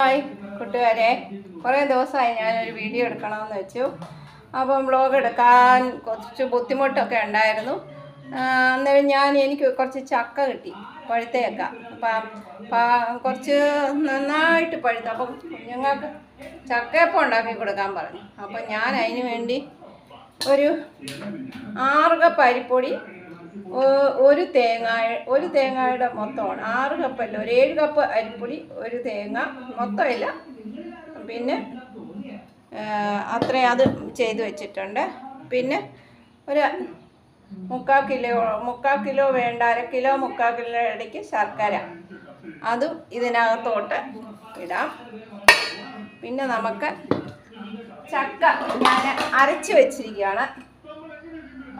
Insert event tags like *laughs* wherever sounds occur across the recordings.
Hi കൂട്ടുകാരെ. കുറേ ദിവസമായി ഞാനൊരു വീഡിയോ എടുക്കണമെന്ന് വെച്ചു. അപ്പം ബ്ലോഗ് എടുക്കാൻ കുറച്ച് ബുദ്ധിമുട്ടൊക്കെ ഉണ്ടായിരുന്നു. അന്നേരം ഞാൻ എനിക്ക് കുറച്ച് ചക്ക കിട്ടി പഴുത്തേക്ക അപ്പം കുറച്ച് നന്നായിട്ട് പഴുത്തു. അപ്പം കുഞ്ഞുങ്ങൾക്ക് ചക്കയപ്പം ഉണ്ടാക്കി കൊടുക്കാൻ പറഞ്ഞു. അപ്പം ഞാൻ അതിന് വേണ്ടി ഒരു ആറുക പരിപ്പൊടി ഒരു തേങ്ങ ഒരു തേങ്ങയുടെ മൊത്തമാണ്. ആറ് കപ്പല്ല? ഒരു ഏഴ് കപ്പ് അരിപ്പൊടി ഒരു തേങ്ങ മൊത്തമില്ല. പിന്നെ അത്രയും അത് ചെയ്ത് വെച്ചിട്ടുണ്ട്. പിന്നെ ഒരു മുക്കാൽ കിലോ മുക്കാൽ കിലോ വേണ്ട അര കിലോ മുക്കാൽ കിലോ ഇടയ്ക്ക് ശർക്കര. അതും ഇതിനകത്തോട്ട് ഇടാം. പിന്നെ നമുക്ക് ചക്ക ഞാൻ അരച്ച് വെച്ചിരിക്കുകയാണ്.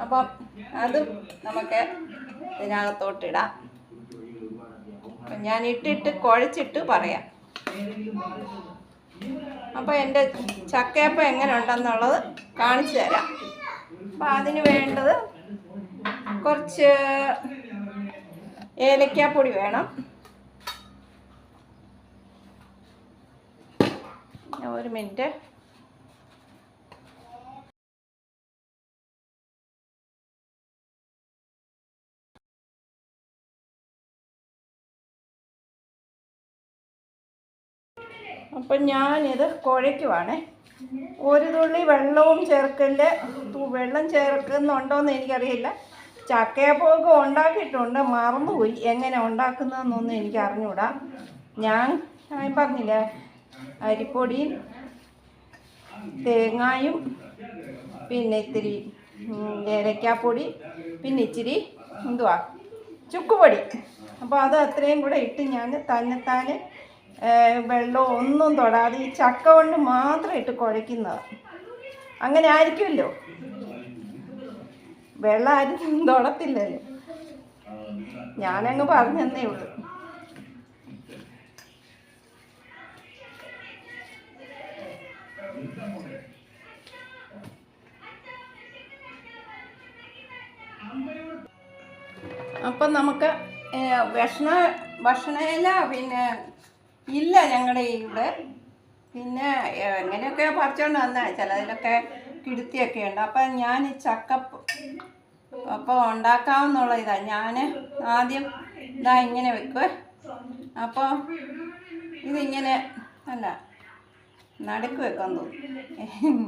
അപ്പം അതും നമുക്ക് ഇതിനകത്തോട്ടിടാം. അപ്പം ഞാൻ ഇട്ടിട്ട് കുഴച്ചിട്ട് പറയാം. അപ്പോൾ എന്റെ ചക്കയപ്പം എങ്ങനെ ഉണ്ടെന്നുള്ളത് കാണിച്ചു തരാം. അപ്പൊ അതിന് വേണ്ടത് കുറച്ച് ഏലക്കാപ്പൊടി വേണം. ഒരു മിനിറ്റ് അപ്പം ഞാനിത് കുഴയ്ക്കുവാണ്. ഒരു തുള്ളി വെള്ളവും ചേർക്കൽ തു- വെള്ളം ചേർക്കുന്നുണ്ടോയെന്ന് എനിക്കറിയില്ല. ചക്കയപ്പമൊക്കെ ഉണ്ടാക്കിയിട്ടുണ്ട് മറന്നുപോയി. എങ്ങനെ ഉണ്ടാക്കുന്നതെന്നൊന്നും എനിക്ക് അറിഞ്ഞൂടാ. ഞാൻ പറഞ്ഞില്ലേ അരിപ്പൊടിയും തേങ്ങായും പിന്നെ ഇത്തിരി ഏലക്കാപ്പൊടി പിന്നെ ഇച്ചിരി എന്തുവാ ചുക്കുപൊടി. അപ്പോൾ അത് അത്രയും കൂടെ ഇട്ട് ഞാൻ തന്നെത്താനെ വെള്ളം ഒന്നും തൊടാതെ ഈ ചക്ക കൊണ്ട് മാത്രം ഇട്ട് കുഴയ്ക്കുന്നത്. അങ്ങനെ ആയിരിക്കുമല്ലോ. വെള്ളം ആരും തൊടത്തില്ലല്ലോ. ഞാനങ്ങ് പറഞ്ഞതന്നേ ഉള്ളൂ. അപ്പം നമുക്ക് ഭക്ഷണ ഭക്ഷണയില പിന്നെ ഇല്ല ഞങ്ങളുടെ ഇവിടെ. പിന്നെ എങ്ങനെയൊക്കെ പറിച്ചോണ്ട് വന്ന ചിലതിലൊക്കെ കിടുത്തിയൊക്കെ ഉണ്ട്. അപ്പം ഞാൻ ചക്ക അപ്പോൾ ഉണ്ടാക്കാമെന്നുള്ള ഇതാ. ഞാൻ ആദ്യം ഇതാ ഇങ്ങനെ വെക്കുക അപ്പോൾ ഇതിങ്ങനെ അല്ല നടുക്ക് വെക്കാൻ തോന്നും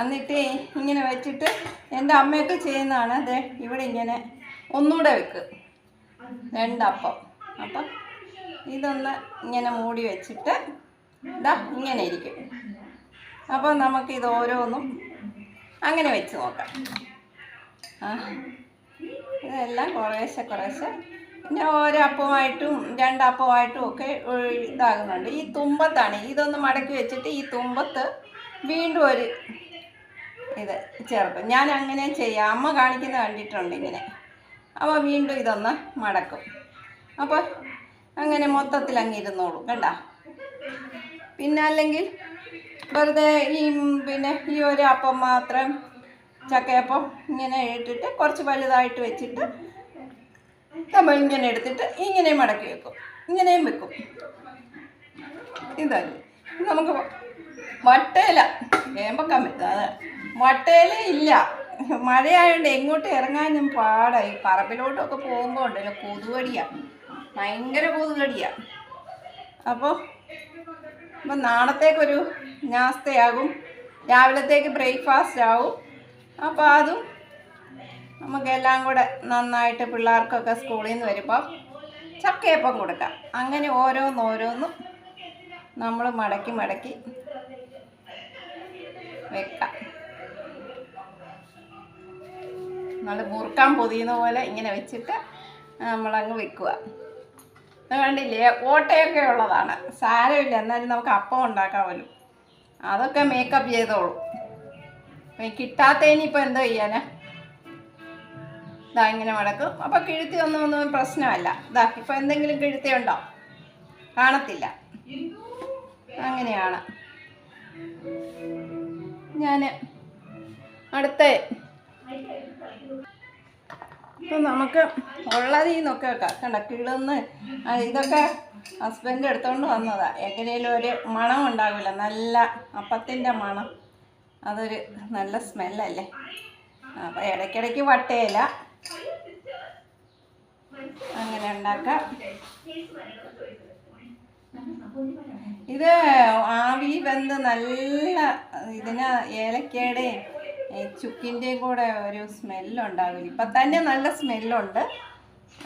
എന്നിട്ട് ഇങ്ങനെ വെച്ചിട്ട് എന്റെ അമ്മയൊക്കെ ചെയ്യുന്നതാണ്. അതെ ഇവിടെ ഇങ്ങനെ ഒന്നുകൂടെ വെക്ക്. രണ്ടപ്പം. അപ്പം ഇതൊന്ന് ഇങ്ങനെ മൂടി വെച്ചിട്ട് ഇതാ ഇങ്ങനെ ഇരിക്കും. അപ്പോൾ ഇത് ഓരോന്നും അങ്ങനെ വെച്ച് നോക്കാം. ആ ഇതെല്ലാം കുറേശ്ശെ കുറേശ്ശെ പിന്നെ ഓരോ അപ്പമായിട്ടും രണ്ടപ്പമായിട്ടും ഒക്കെ ഇതാകുന്നുണ്ട്. ഈ തുമ്പത്താണ്. ഇതൊന്ന് മടക്കി വെച്ചിട്ട് ഈ തുമ്പത്ത് വീണ്ടും ഒരു ഇത് ചേർക്കും. ഞാൻ അങ്ങനെ ചെയ്യാം. അമ്മ കാണിക്കുന്നത് കണ്ടിട്ടുണ്ട് ഇങ്ങനെ. അപ്പോൾ വീണ്ടും ഇതൊന്ന് മടക്കും. അപ്പോൾ അങ്ങനെ മൊത്തത്തിൽ അങ്ങ് ഇരുന്നോളും കണ്ട? പിന്നെ അല്ലെങ്കിൽ വെറുതെ ഈ പിന്നെ ഈ ഒരു അപ്പം മാത്രം ചക്കയപ്പം ഇങ്ങനെ ഇട്ടിട്ട് കുറച്ച് വലുതായിട്ട് വെച്ചിട്ട് നമ്മൾ ഇങ്ങനെ എടുത്തിട്ട് ഇങ്ങനെ മടക്കി വെക്കും ഇങ്ങനെയും വെക്കും. ഇതാണ് ഇത്. നമുക്ക് വട്ടയില പറ്റും അത്. വട്ടയില ഇല്ല. മഴയായതുകൊണ്ട് എങ്ങോട്ട് ഇറങ്ങാനും പാടായി പറമ്പിലോട്ടൊക്കെ പോകുമ്പോൾ ഉണ്ടല്ലോ കൊതുകടിയാണ് ഭയങ്കര കൊതുകടിയാണ് അപ്പോൾ അപ്പം നാളത്തേക്കൊരു നാസ്തയാകും. രാവിലത്തേക്ക് ബ്രേക്ക്ഫാസ്റ്റ് ആവും. അപ്പോൾ അതും നമുക്കെല്ലാം കൂടെ നന്നായിട്ട് പിള്ളേർക്കൊക്കെ സ്കൂളിൽ നിന്ന് വരുമ്പോൾ ചക്കയപ്പം കൊടുക്കാം. അങ്ങനെ ഓരോന്നോരോന്നും നമ്മൾ മടക്കി മടക്കി വെക്കാം. നമ്മൾ മുറുക്കാൻ പൊതിയുന്ന പോലെ ഇങ്ങനെ വെച്ചിട്ട് നമ്മളങ്ങ് വെക്കുക. ഇത് കണ്ടില്ലേ? ഓട്ടയൊക്കെ ഉള്ളതാണ്. സാരമില്ല എന്നാലും നമുക്ക് അപ്പം ഉണ്ടാക്കാമല്ലോ അതൊക്കെ മേക്കപ്പ് ചെയ്തോളൂ. കിട്ടാത്തതിന് ഇപ്പം എന്തോ ചെയ്യാനാ? ഇതാ ഇങ്ങനെ മടക്കും. അപ്പം കിഴുത്തി ഒന്നും ഒന്നും പ്രശ്നമല്ല. ഇതാ ഇപ്പം എന്തെങ്കിലും കിഴുത്തി ഉണ്ടോ? കാണത്തില്ല. അങ്ങനെയാണ്. ഞാൻ അടുത്ത ഇപ്പം നമുക്ക് ഉള്ളതിൽ നിന്നൊക്കെ കണ്ട കിളന്ന് ഇതൊക്കെ ഹസ്ബൻഡ് എടുത്തുകൊണ്ട് വന്നതാ. എങ്ങനെയും ഒരു മണം ഉണ്ടാവില്ല. നല്ല അപ്പത്തിന്റെ മണം. അതൊരു നല്ല സ്മെല്ലല്ലേ അപ്പോൾ ഇടയ്ക്കിടയ്ക്ക് വട്ടയില. അങ്ങനെ ഉണ്ടാക്കാം. ഇത് ആവി വെന്ത് നല്ല ഇതിന് ഏലക്കയുടെയും ചുക്കിന്റെയും കൂടെ ഒരു സ്മെല്ലുണ്ടാവില്ല. ഇപ്പം തന്നെ നല്ല സ്മെല്ലുണ്ട്.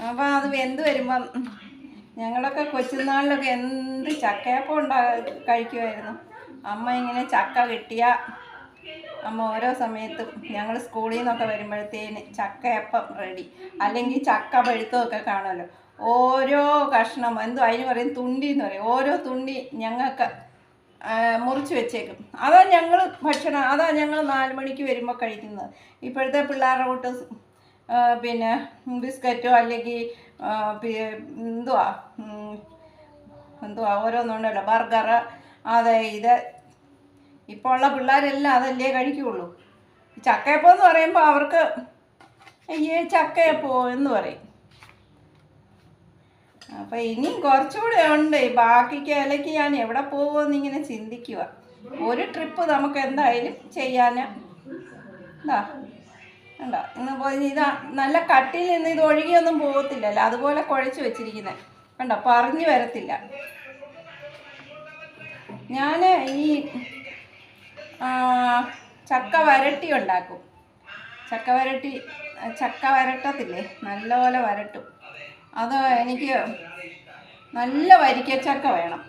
അപ്പം അത് വെന്ത് വരുമ്പം ഞങ്ങളൊക്കെ കൊച്ചുനാളിലൊക്കെ എന്ത് ചക്കയപ്പം ഉണ്ടാ കഴിക്കുമായിരുന്നു അമ്മ ഇങ്ങനെ ചക്ക കിട്ടിയ അമ്മ ഓരോ സമയത്തും ഞങ്ങൾ സ്കൂളിൽ നിന്നൊക്കെ വരുമ്പോഴത്തേന് ചക്കയപ്പം റെഡി അല്ലെങ്കിൽ ചക്ക പഴുത്തമൊക്കെ കാണുമല്ലോ. ഓരോ കഷ്ണം എന്തോ അതിന് പറയും തുണ്ടി എന്ന് പറയും. ഓരോ തുണ്ടി ഞങ്ങൾക്ക് മുറിച്ച് വെച്ചേക്കും. അതാ ഞങ്ങൾ ഭക്ഷണം അതാ ഞങ്ങൾ നാല് മണിക്ക് വരുമ്പോൾ കഴിക്കുന്നത്. ഇപ്പോഴത്തെ പിള്ളേരുടെ കൂട്ട് പിന്നെ ബിസ്ക്കറ്റോ അല്ലെങ്കിൽ എന്തുവാ എന്തുവാ ഓരോന്നുണ്ടല്ലോ ബർഗർ അതെ ഇത്. ഇപ്പോൾ ഉള്ള പിള്ളേരെല്ലാം അതല്ലേ കഴിക്കുകയുള്ളൂ ചക്കയപ്പം എന്ന് പറയുമ്പോൾ അവർക്ക് അയ്യേ ചക്കയപ്പോ എന്ന് പറയും. അപ്പം ഇനിയും കുറച്ചുകൂടെ ഉണ്ട്. ബാക്കി ഇലയ്ക്ക് ഞാൻ എവിടെ പോകുമെന്ന് ഇങ്ങനെ ചിന്തിക്കുക. ഒരു ട്രിപ്പ് നമുക്ക് എന്തായാലും ചെയ്യാൻ ഇന്ന് പോയി ഇതാ നല്ല കട്ടിൽ നിന്ന് ഇത് ഒഴുകിയൊന്നും പോകത്തില്ലല്ലോ. അതുപോലെ കുഴച്ച് വെച്ചിരിക്കുന്നത് കണ്ടോ? പറഞ്ഞു വരത്തില്ല. ഞാൻ ഈ ചക്ക വരട്ടി ഉണ്ടാക്കും. ചക്ക വരട്ടി ചക്ക വരട്ടത്തില്ലേ? നല്ലപോലെ വരട്ടും. അത് എനിക്ക് നല്ല വരിക്കച്ചക്ക വേണം.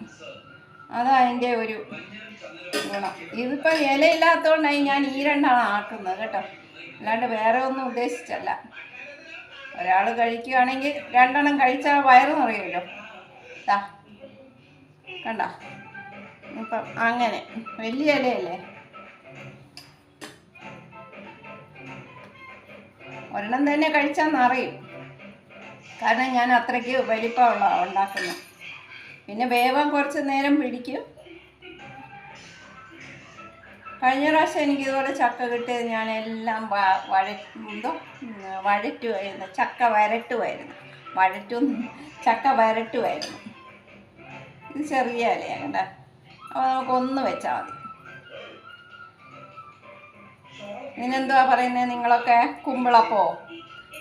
അതാ അതിന്റെ ഒരു ഗുണം. ഇതിപ്പോൾ ഇലയില്ലാത്തതുകൊണ്ടായി ഞാൻ ഈ രണ്ടാണ് ആക്കുന്നത് കേട്ടോ. അല്ലാണ്ട് വേറെ ഒന്നും ഉദ്ദേശിച്ചല്ല. ഒരാൾ കഴിക്കുകയാണെങ്കിൽ രണ്ടെണ്ണം കഴിച്ചാൽ വയറ് നിറയുമല്ലോ. താ കണ്ട? ഇപ്പം അങ്ങനെ. വലിയ ഇലയല്ലേ? ഒരെണ്ണം തന്നെ കഴിച്ചാൽ നിറയും. കാരണം ഞാൻ അത്രയ്ക്ക് വലിപ്പമുള്ള ഉണ്ടാക്കുന്നത് പിന്നെ വേവാൻ കുറച്ച് നേരം പിടിക്കും. കഴിഞ്ഞ പ്രാവശ്യം എനിക്കിതുപോലെ ചക്ക കിട്ടിയത് ഞാൻ എല്ലാം വ- വഴ വഴറ്റുമായിരുന്നു ചക്ക വരട്ടുമായിരുന്നു. വഴറ്റും ചക്ക വരട്ടുമായിരുന്നു. ഇത് ചെറിയ ഇലയാണ് കേട്ടോ അപ്പോൾ നമുക്കൊന്ന് വെച്ചാൽ മതി. ഇതിനെന്തുവാ പറയുന്നത് നിങ്ങളൊക്കെ? കുമ്പിളപ്പോ?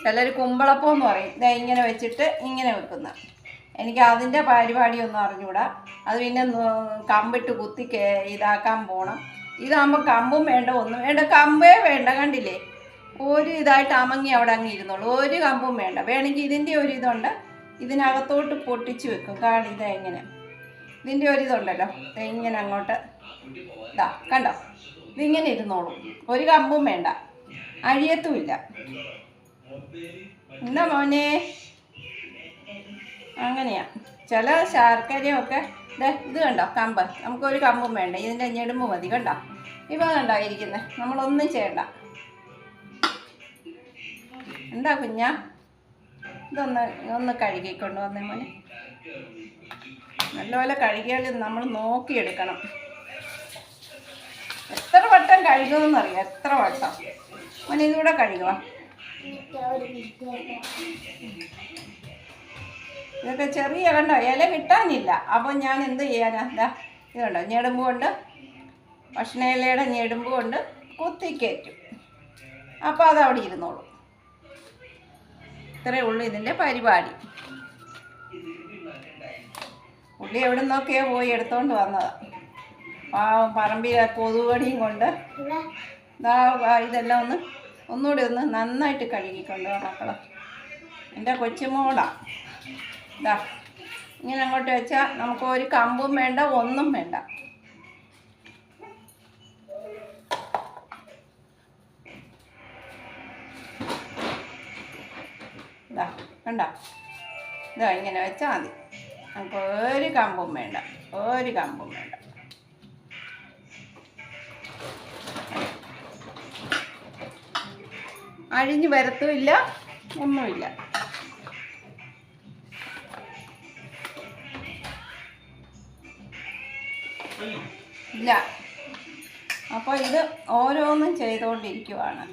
ചിലർ കുമ്പളപ്പം എന്ന് പറയും. ഇതാ ഇങ്ങനെ വെച്ചിട്ട് ഇങ്ങനെ വെക്കുന്ന. എനിക്ക് അതിന്റെ പരിപാടിയൊന്നും അറിഞ്ഞൂടാ. അത് പിന്നെ കമ്പിട്ട് കുത്തി ഇതാക്കാൻ പോകണം ഇതാകുമ്പോൾ കമ്പും വേണ്ട ഒന്നും വേണ്ട. കമ്പേ വേണ്ട കണ്ടില്ലേ? ഒരു ഇതായിട്ട് അമങ്ങി അവിടെ അങ്ങ് ഇരുന്നുള്ളൂ ഒരു കമ്പും വേണ്ട. വേണമെങ്കിൽ ഇതിന്റെ ഒരു ഇതുണ്ട്. ഇതിനകത്തോട്ട് പൊട്ടിച്ച് വെക്കും. കാണി ഇതാ ഇങ്ങനെ. ഇതിന്റെ ഒരു ഇതുണ്ടല്ലോ. ഇങ്ങനെ അങ്ങോട്ട്. ഇതാ കണ്ടോ? ഇതിങ്ങനെ ഇരുന്നോളൂ. ഒരു കമ്പും വേണ്ട. അഴിയത്തുമില്ല. എന്താ മോനെ? അങ്ങനെയാ. ചില ശർക്കരയൊക്കെ ഇത് കണ്ടോ? കമ്പ്. നമുക്കൊരു കമ്പും വേണ്ട? ഇതിന്റെ ഞെടുമ്പ് മതി കണ്ടോ? ഇപ്പം കണ്ടോ ഇരിക്കുന്നത് നമ്മളൊന്നും ചെയ്യണ്ട. എന്താ കുഞ്ഞ? ഇതൊന്ന് ഒന്ന് കഴുകിക്കൊണ്ട് വന്നേ മോനെ. നല്ലപോലെ കഴുകിയാൽ നമ്മൾ നോക്കിയെടുക്കണം. എത്ര വട്ടം കഴുകുമെന്നറിയാം എത്ര വട്ടം? മോനെ ഇതുകൂടെ കഴുകുക ഇതൊക്കെ ചെറിയ കണ്ടോ? ഇല കിട്ടാനില്ല. അപ്പോൾ ഞാൻ എന്ത് ചെയ്യാനാ? എന്താ ഇത് കണ്ടോ? ഞെടുമ്പ് കൊണ്ട് ഭക്ഷണ ഇലയുടെ ഞെടുമ്പ് കൊണ്ട് കുത്തിക്കയറ്റും. അപ്പോൾ അത് അവിടെ ഇരുന്നോളൂ. ഇത്രയേ ഉള്ളൂ ഇതിന്റെ പരിപാടി. പുള്ളി എവിടെ നിന്നൊക്കെയോ പോയി എടുത്തോണ്ട് വന്നതാ. പാവം പറമ്പിലെ കൊതുകടിയും കൊണ്ട്. ഇതാ ഇതെല്ലാം ഒന്ന് ഒന്നുകൂടി ഒന്ന് നന്നായിട്ട് കഴുകിക്കൊണ്ട് മക്കളെ. എന്റെ കൊച്ചുമോളാ. ഇതാ ഇങ്ങനെ അങ്ങോട്ട് വെച്ചാൽ നമുക്ക് ഒരു കമ്പും വേണ്ട ഒന്നും വേണ്ട. ഇതാ കണ്ട? ഇതാ ഇങ്ങനെ വെച്ചാൽ മതി. നമുക്ക് ഒരു കമ്പും വേണ്ട ഒരു കമ്പും വേണ്ട. അഴിഞ്ഞു വരത്തുമില്ല ഒന്നുമില്ല. ഇല്ല. അപ്പോൾ ഇത് ഓരോന്നും ചെയ്തുകൊണ്ടിരിക്കുവാണ്.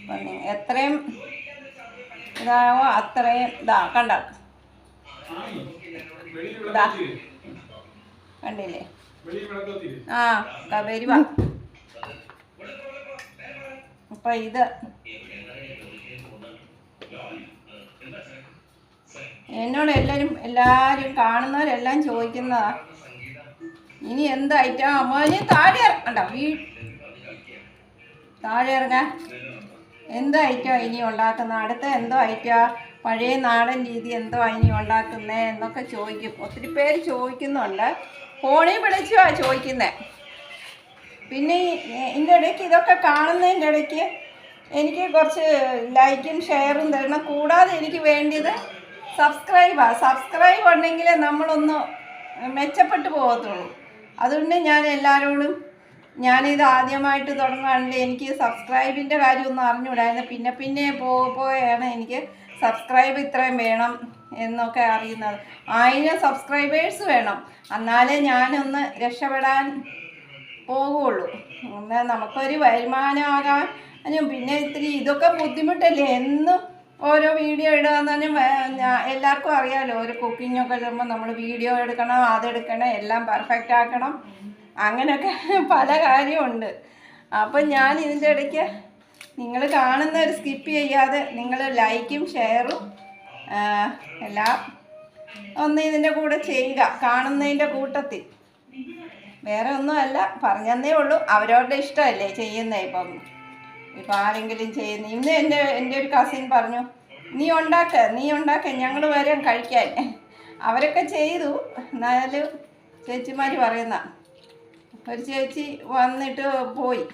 അപ്പം എത്രയും ഇതാവോ അത്രയും ഇതാ കണ്ട? ഇതാ. കണ്ടില്ലേ? ആ കബരി വരുവാ അപ്പൊ ഇത് എന്നോട് എല്ലാവരും എല്ലാവരും കാണുന്നവരെല്ലാം ചോദിക്കുന്നതാ. ഇനി എന്ത് ഐറ്റം മോന് താഴെ ഇറങ്ങണ്ട വീ താഴെ ഇറങ്ങാൻ എന്ത് ഐറ്റം ഇനി ഉണ്ടാക്കുന്ന? അടുത്ത എന്തോ ഐറ്റം പഴയ നാടൻ രീതി എന്തോ ഇനി ഉണ്ടാക്കുന്നത് എന്നൊക്കെ ചോദിക്കും. ഒത്തിരി പേര് ചോദിക്കുന്നുണ്ട്. ഫോണിൽ വിളിച്ചുവാ ചോദിക്കുന്നത് പിന്നെ ഇതിന്റെ ഇടയ്ക്ക് ഇതൊക്കെ കാണുന്നതിന്റെ ഇടയ്ക്ക് എനിക്ക് കുറച്ച് ലൈക്കും ഷെയറും തരണം. കൂടാതെ എനിക്ക് വേണ്ടിയത് സബ്സ്ക്രൈബാണ് സബ്സ്ക്രൈബ് ഉണ്ടെങ്കിൽ നമ്മളൊന്ന് മെച്ചപ്പെട്ടു പോകത്തുള്ളൂ. അതുകൊണ്ട് ഞാൻ എല്ലാവരോടും ഞാനിത് ആദ്യമായിട്ട് തുടങ്ങുകയാണെങ്കിൽ എനിക്ക് സബ്സ്ക്രൈബിന്റെ കാര്യമൊന്നും അറിഞ്ഞുകൂടായിരുന്നു. പിന്നെ പിന്നെ പോയാണ് എനിക്ക് സബ്സ്ക്രൈബ് ഇത്രയും വേണം എന്നൊക്കെ അറിയുന്നത്. ആയിരം സബ്സ്ക്രൈബേഴ്സ് വേണം. എന്നാലേ ഞാനൊന്ന് രക്ഷപ്പെടാൻ പോകുള്ളൂ. എന്നാൽ നമുക്കൊരു വരുമാനമാകാനും പിന്നെ ഇത്തിരി ഇതൊക്കെ ബുദ്ധിമുട്ടല്ലേ? എന്നും ഓരോ വീഡിയോ ഇടാന്നും എല്ലാവർക്കും അറിയാമല്ലോ ഒരു കുക്കിങ്ങൊക്കെ ചെയ്യുമ്പോൾ നമ്മൾ വീഡിയോ എടുക്കണം അതെടുക്കണം എല്ലാം പെർഫെക്റ്റ് ആക്കണം. അങ്ങനെയൊക്കെ *laughs* പല കാര്യമുണ്ട്. അപ്പം ഞാൻ ഇതിന്റെ ഇടയ്ക്ക് നിങ്ങൾ കാണുന്ന ഒരു സ്കിപ്പ് ചെയ്യാതെ നിങ്ങൾ ലൈക്കും ഷെയറും എല്ലാം ഒന്ന് ഇതിന്റെ കൂടെ ചെയ്യുക കാണുന്നതിന്റെ കൂട്ടത്തിൽ. വേറെ ഒന്നുമല്ല പറഞ്ഞതേ ഉള്ളൂ. അവരവരുടെ ഇഷ്ടമല്ലേ ചെയ്യുന്നേ ഇപ്പം? ഇപ്പം ആരെങ്കിലും ചെയ്യുന്ന ഇന്ന് എന്റെ എന്റെ ഒരു കസിൻ പറഞ്ഞു നീ ഉണ്ടാക്ക നീ ഉണ്ടാക്ക ഞങ്ങൾ വരാൻ കഴിക്കാൻ. അവരൊക്കെ ചെയ്തു. എന്നാലും ചേച്ചിമാർ പറയുന്ന ഒരു ചേച്ചി വന്നിട്ട് പോയി.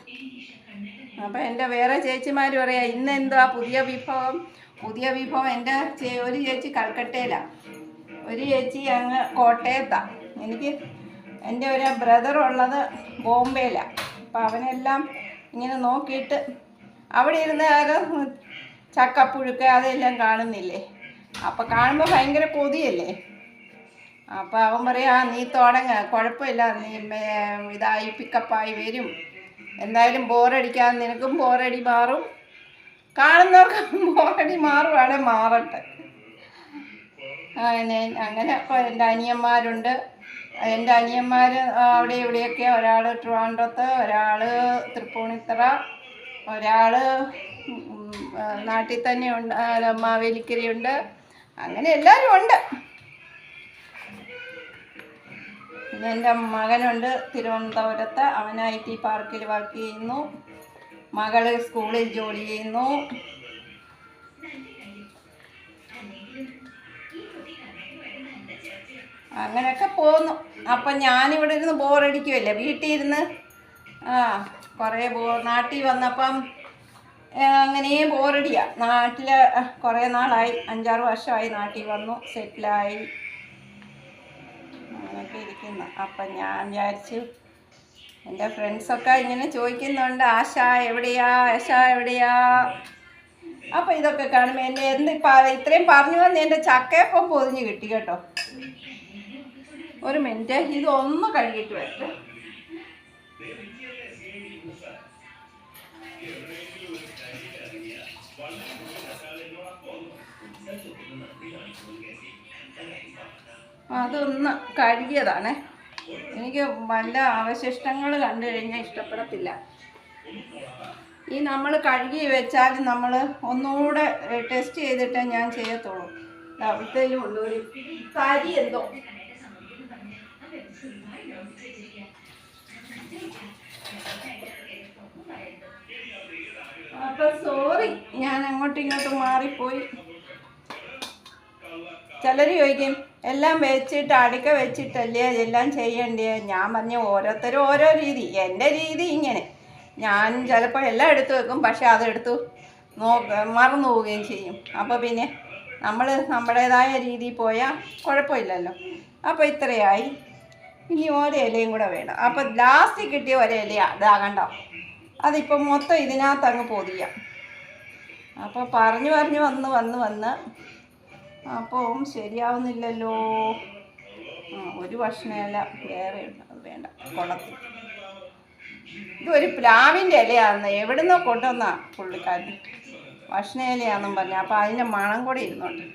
അപ്പം എന്റെ വേറെ ചേച്ചിമാർ പറയാ ഇന്ന് എന്തുവാ പുതിയ വിഭവം? പുതിയ വിഭവം എന്റെ ഒരു ചേച്ചി കൽക്കട്ടയിലാണ് ഒരു ചേച്ചി അങ്ങ് കോട്ടയത്താണ് എനിക്ക് എന്റെ ഒരു ബ്രദർ ഉള്ളത് ബോംബെയിലാണ് അപ്പം അവനെല്ലാം ഇങ്ങനെ നോക്കിയിട്ട് അവിടെ ഇരുന്ന് ആരോ ചക്കപ്പുഴുക്ക് അതെല്ലാം കാണുന്നില്ലേ? അപ്പം കാണുമ്പോൾ ഭയങ്കര കൊതിയല്ലേ? അപ്പം അവൻ പറയാ "ആ, നീ തുടങ്ങ. കുഴപ്പമില്ല. നീ ഇതായി പിക്കപ്പായി വരും. എന്തായാലും ബോറടിക്കാൻ നിനക്കും ബോറടി മാറും. കാണുന്നവർക്ക് ബോറടി മാറുവാണെ മാറട്ടെ. അങ്ങനെ അപ്പോൾ എന്റെ അനിയന്മാരുണ്ട്. എന്റെ അനിയന്മാർ അവിടെ ഇവിടെയൊക്കെ. ഒരാൾ ട്രിവാൻഡ്രത്ത് ഒരാൾ തൃപ്പൂണിത്തറ. ഒരാൾ നാട്ടിൽ തന്നെ ഉണ്ട് മാവേലിക്കരയുണ്ട്. അങ്ങനെ എല്ലാവരും ഉണ്ട്. പിന്നെ എന്റെ മകനുണ്ട് തിരുവനന്തപുരത്ത്. അവൻ ഐ ടി പാർക്കിൽ വർക്ക് ചെയ്യുന്നു. മകൾ സ്കൂളിൽ ജോലി ചെയ്യുന്നു. അങ്ങനെയൊക്കെ പോന്നു അപ്പം ഞാനിവിടെ ഇരുന്ന് ബോറടിക്കുമല്ലേ വീട്ടിൽ ഇരുന്ന്? ആ കുറേ ബോ നാട്ടിൽ വന്നപ്പം അങ്ങനെ ബോറടിയാ. നാട്ടിൽ കുറേ നാളായി. അഞ്ചാറ് വർഷമായി നാട്ടിൽ വന്നു. സെറ്റിലായി. അങ്ങനെയൊക്കെ ഇരിക്കുന്നു. അപ്പം ഞാൻ വിചാരിച്ചു എന്റെ ഫ്രണ്ട്സൊക്കെ ഇങ്ങനെ ചോദിക്കുന്നുണ്ട് ആശ എവിടെയാ? ആശ എവിടെയാ? അപ്പം ഇതൊക്കെ കാണുമ്പോൾ എന്റെ എന്ത് ഇത്രയും പറഞ്ഞു വന്ന് എന്റെ ചക്കയപ്പം പൊതിഞ്ഞ് കിട്ടി കേട്ടോ. ഒരു മിനിറ്റ് ഇതൊന്ന് കഴുകിയിട്ട് വരട്ടെ. അതൊന്ന് കഴുകിയതാണ്. എനിക്ക് വല്ല അവശിഷ്ടങ്ങൾ കണ്ടു കഴിഞ്ഞാൽ ഇഷ്ടപ്പെടത്തില്ല. ഈ നമ്മൾ കഴുകി വെച്ചാൽ നമ്മൾ ഒന്നുകൂടെ ടെസ്റ്റ് ചെയ്തിട്ട് ഞാൻ ചെയ്യത്തുള്ളൂ. അവിടുത്തേലും ഉള്ളൂ. ഒരു കരി എന്തോ. അപ്പൊ സോറി ഞാൻ അങ്ങോട്ടും ഇങ്ങോട്ടും മാറിപ്പോയി. ചിലർ ചോദിക്കും എല്ലാം വെച്ചിട്ട് അടുക്ക വെച്ചിട്ടല്ലേ എല്ലാം ചെയ്യണ്ടേ? ഞാൻ പറഞ്ഞ ഓരോരുത്തരും ഓരോ രീതി എന്റെ രീതി ഇങ്ങനെ. ഞാൻ ചിലപ്പോൾ എല്ലാം എടുത്തു വെക്കും പക്ഷെ അതെടുത്തു നോക്ക മറന്നു പോവുകയും ചെയ്യും. അപ്പോൾ പിന്നെ നമ്മൾ നമ്മുടേതായ രീതിയിൽ പോയാൽ കുഴപ്പമില്ലല്ലോ. അപ്പോൾ ഇത്രയായി. ഇനി ഓരോ ഇലയും കൂടെ വേണം. അപ്പോൾ ലാസ്റ്റ് കിട്ടിയ ഒരേ ഇലയാണ് ഇതാ കണ്ടോ? അതിപ്പോൾ മൊത്തം ഇതിനകത്ത് അങ്ങ് പൊതിയാം. അപ്പോൾ പറഞ്ഞു പറഞ്ഞു വന്ന് വന്ന് വന്ന് അപ്പോൾ ശരിയാവുന്നില്ലല്ലോ. ഒരു ഭക്ഷണമല്ല വേറെ ഉണ്ട്. അത് വേണ്ട കുളത്തിൽ ഇതൊരു പ്ലാവിന്റെ ഇലയാണെന്ന് എവിടുന്നോ കൊണ്ടുവന്നാ പുള്ളിക്കാരൻ. ഭക്ഷണ ഇലയാണെന്നും പറഞ്ഞു. അപ്പോൾ അതിന്റെ മണം കൂടെ ഇരുന്നുണ്ട്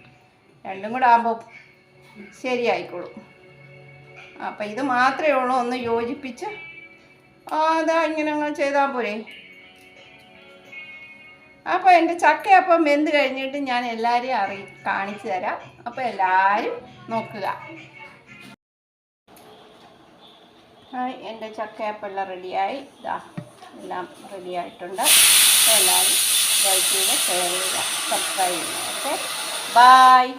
രണ്ടും കൂടെ ആകുമ്പോൾ ശരിയായിക്കോളും. അപ്പം ഇത് മാത്രമേ ഉള്ളൂ ഒന്ന് യോജിപ്പിച്ച് അതാ ഇങ്ങനെ അങ്ങ് ചെയ്താൽ പോരെ. അപ്പോൾ എന്റെ ചക്കയപ്പം വെന്ത് കഴിഞ്ഞിട്ട് ഞാൻ എല്ലാവരെയും അറി കാണിച്ചു തരാം. അപ്പോൾ എല്ലാവരും നോക്കുക. എന്റെ ചക്കയപ്പം എല്ലാം റെഡിയായി. ഇതാ എല്ലാം റെഡിയായിട്ടുണ്ട്. എല്ലാവരും ലൈക്ക് ചെയ്യുക ഷെയർ ചെയ്യുക. സബ്സ്ക്രൈബ് ചെയ്യുക. ഓക്കെ? ബായ്